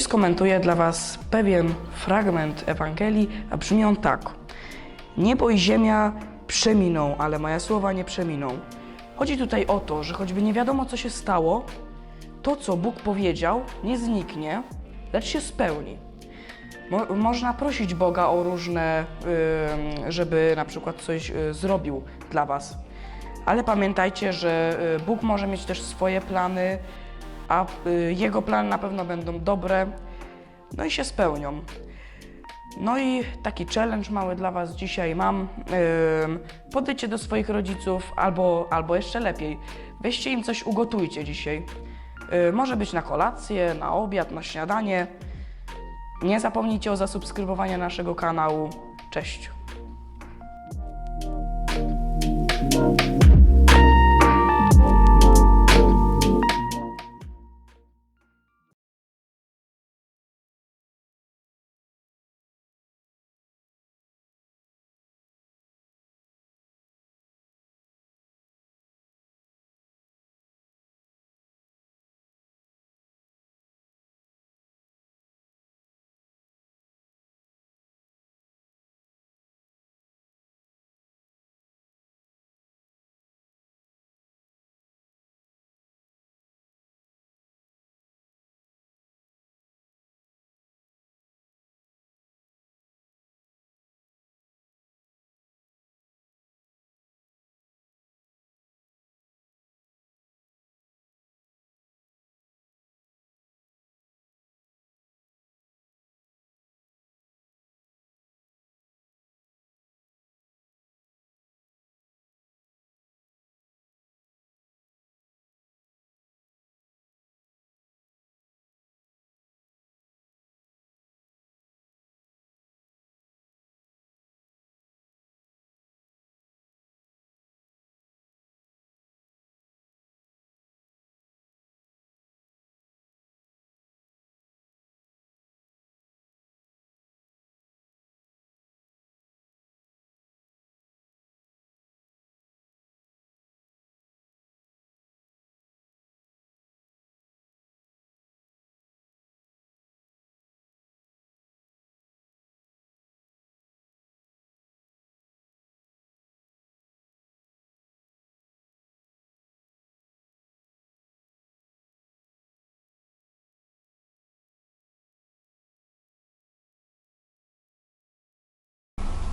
skomentuję dla Was pewien fragment Ewangelii, a brzmi on tak. Niebo i ziemia przeminą, ale moje słowa nie przeminą. Chodzi tutaj o to, że choćby nie wiadomo, co się stało, to, co Bóg powiedział, nie zniknie, lecz się spełni. Mo- można prosić Boga o różne, ym, żeby na przykład coś y, zrobił dla Was. Ale pamiętajcie, że y, Bóg może mieć też swoje plany, a y, Jego plany na pewno będą dobre, no i się spełnią. No i taki challenge mały dla Was dzisiaj mam. Ym, Podejdźcie do swoich rodziców, albo, albo jeszcze lepiej, weźcie im coś ugotujcie dzisiaj. Y, Może być na kolację, na obiad, na śniadanie. Nie zapomnijcie o zasubskrybowaniu naszego kanału. Cześć!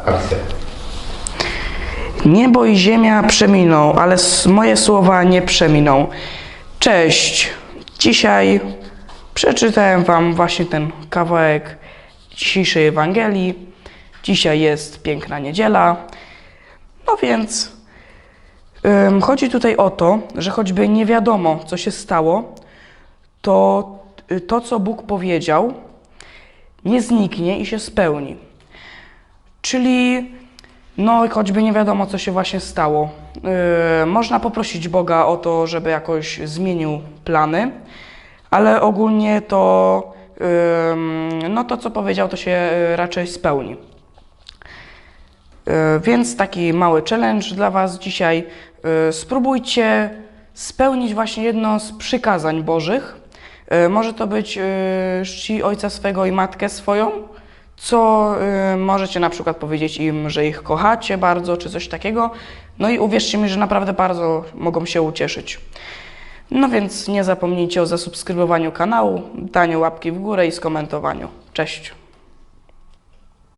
Akcja. Niebo i ziemia przeminą, ale moje słowa nie przeminą. Cześć! Dzisiaj przeczytałem Wam właśnie ten kawałek dzisiejszej Ewangelii. Dzisiaj jest piękna niedziela. No więc chodzi tutaj o to, że choćby nie wiadomo, co się stało, to y, to, co Bóg powiedział, nie zniknie i się spełni. Czyli no, choćby nie wiadomo, co się właśnie stało. Yy, można poprosić Boga o to, żeby jakoś zmienił plany, ale ogólnie to, yy, no to co powiedział, to się yy, raczej spełni. Yy, Więc taki mały challenge dla Was dzisiaj. Yy, Spróbujcie spełnić właśnie jedno z przykazań Bożych. Może to być czci ojca swego i matkę swoją, co yy, możecie na przykład powiedzieć im, że ich kochacie bardzo, czy coś takiego. No i uwierzcie mi, że naprawdę bardzo mogą się ucieszyć. No więc nie zapomnijcie o zasubskrybowaniu kanału, daniu łapki w górę i skomentowaniu. Cześć!